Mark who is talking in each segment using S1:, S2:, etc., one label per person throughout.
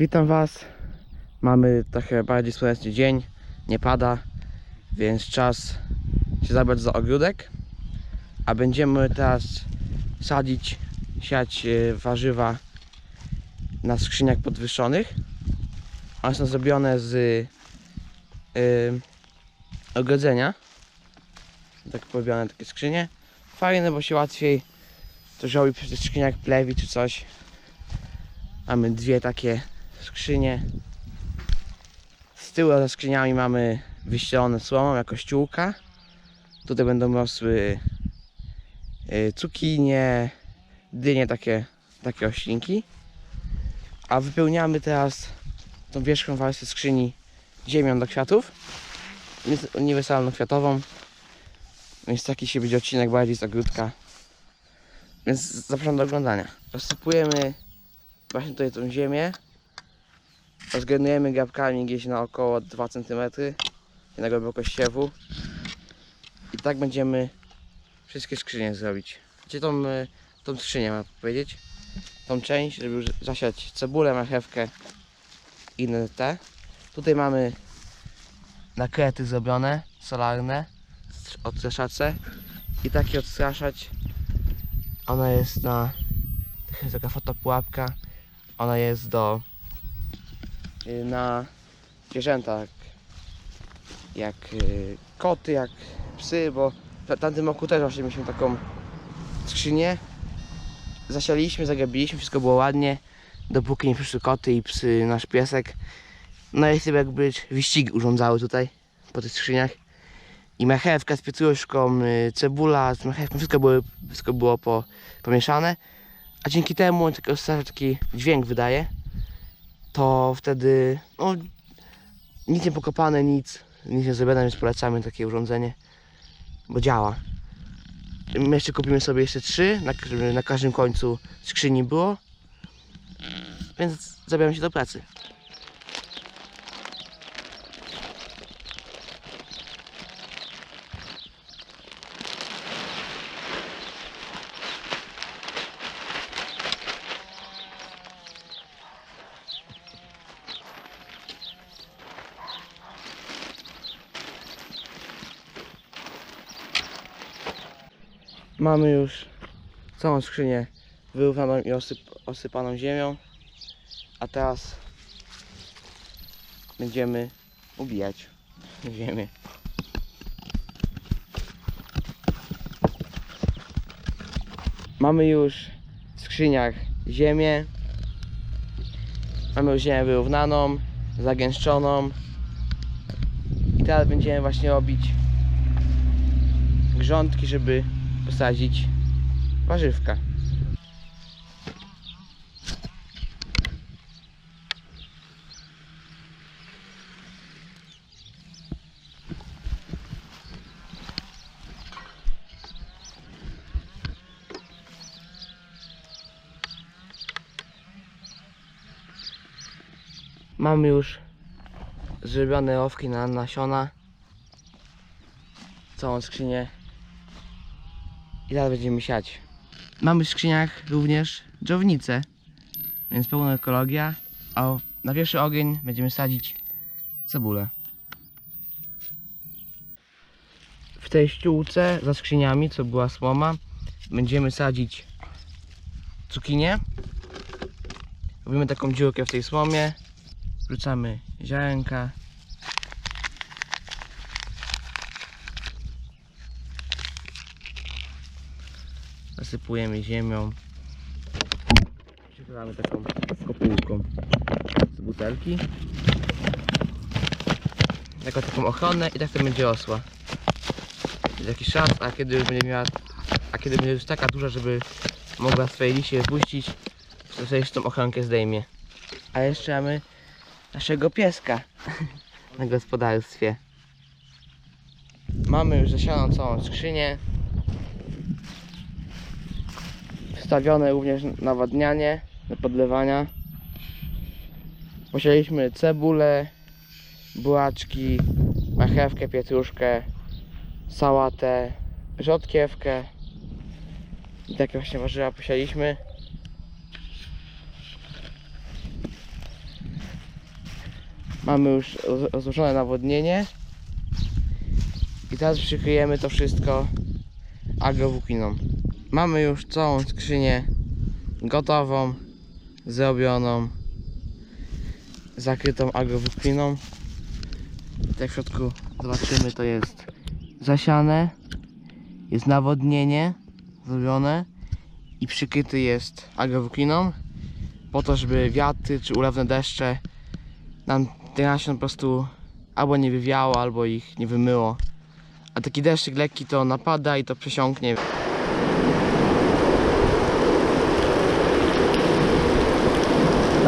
S1: Witam Was. Mamy trochę bardziej słoneczny dzień, nie pada, więc czas się zabrać za ogródek. A będziemy teraz sadzić, siać e, warzywa na skrzyniach podwyższonych. One są zrobione z y, ogrodzenia. Tak porobione takie skrzynie. Fajne, bo się łatwiej to robi przy tych skrzyniach plewi czy coś. Mamy dwie takie skrzynie. Z tyłu za skrzyniami mamy wyścielone słomą jako ściółka. Tutaj będą rosły y, cukinie, dynie, takie, takie oślinki. A wypełniamy teraz tą wierzchnią warstwę skrzyni ziemią do kwiatów. Uniwersalną kwiatową. Więc taki się będzie odcinek bardziej z ogródka. Więc zapraszam do oglądania. Rozsypujemy właśnie tutaj tą ziemię. Rozgrenujemy gałkami gdzieś na około 2 cm na głębokość siewu. I tak będziemy wszystkie skrzynie zrobić. Gdzie tą, y, tą skrzynię mam powiedzieć? Tą część, żeby zasiać cebulę, marchewkę i inne te. Tutaj mamy nakrety zrobione, solarne, str- odstraszacze i taki odstraszać. Ona jest na, taka fotopułapka, ona jest do na zwierzęta jak, y, koty, jak psy, bo w tamtym roku też właśnie mieliśmy taką skrzynię. Zasialiśmy, zagabiliśmy, wszystko było ładnie, dopóki nie przyszły koty i psy, nasz piesek. No i sobie jakby wyścigi urządzały tutaj, po tych skrzyniach. I marchewka z pietruszką, y, cebula z marchewką, wszystko było, wszystko było po, pomieszane. A dzięki temu on taki, taki dźwięk wydaje, to wtedy no, nic nie pokopane, nic, nic nie zrobione, więc polecamy takie urządzenie, bo działa. My jeszcze kupimy sobie jeszcze trzy, na, na każdym końcu skrzyni było. Więc zabieram się do pracy. Mamy już całą skrzynię wyrównaną i osyp, osypaną ziemią. A teraz będziemy ubijać ziemię. Mamy już w skrzyniach ziemię. Mamy już ziemię wyrównaną, zagęszczoną. I teraz będziemy właśnie robić grządki, żeby posadzić warzywka. Mamy już zrobione owki na nasiona. Całą skrzynię i teraz będziemy siać. Mamy w skrzyniach również dżownicę, więc pełna ekologia. A na pierwszy ogień będziemy sadzić cebulę. W tej ściółce za skrzyniami, co była słoma, będziemy sadzić cukinię. Robimy taką dziurkę w tej słomie. Wrzucamy ziarenka. Zasypujemy ziemią. Przykrywamy taką kopułką z butelki. Jako taką ochronę i tak to będzie rosła. Jakiś czas, a kiedy już będzie miała, a kiedy będzie już taka duża, żeby mogła swoje liście wypuścić, to sobie tą ochronkę zdejmie. A jeszcze mamy naszego pieska na gospodarstwie. Mamy już zasianą całą skrzynię. Wstawione również nawadnianie do podlewania. Posialiśmy cebulę, bułaczki, marchewkę, pietruszkę, sałatę, rzodkiewkę. I takie właśnie warzywa posialiśmy. Mamy już roz- rozłożone nawodnienie. I teraz przykryjemy to wszystko agrowłókniną. Mamy już całą skrzynię gotową, zrobioną, zakrytą agrowłókniną. Tutaj w środku zobaczymy, to jest zasiane, jest nawodnienie zrobione i przykryty jest agrowłókniną po to, żeby wiatry czy ulewne deszcze nam tych nasion po prostu albo nie wywiało, albo ich nie wymyło. A taki deszczyk lekki to napada i to przesiąknie.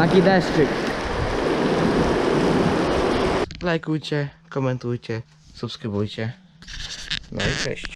S1: Taki deszczyk. Lajkujcie, komentujcie, subskrybujcie. No i cześć.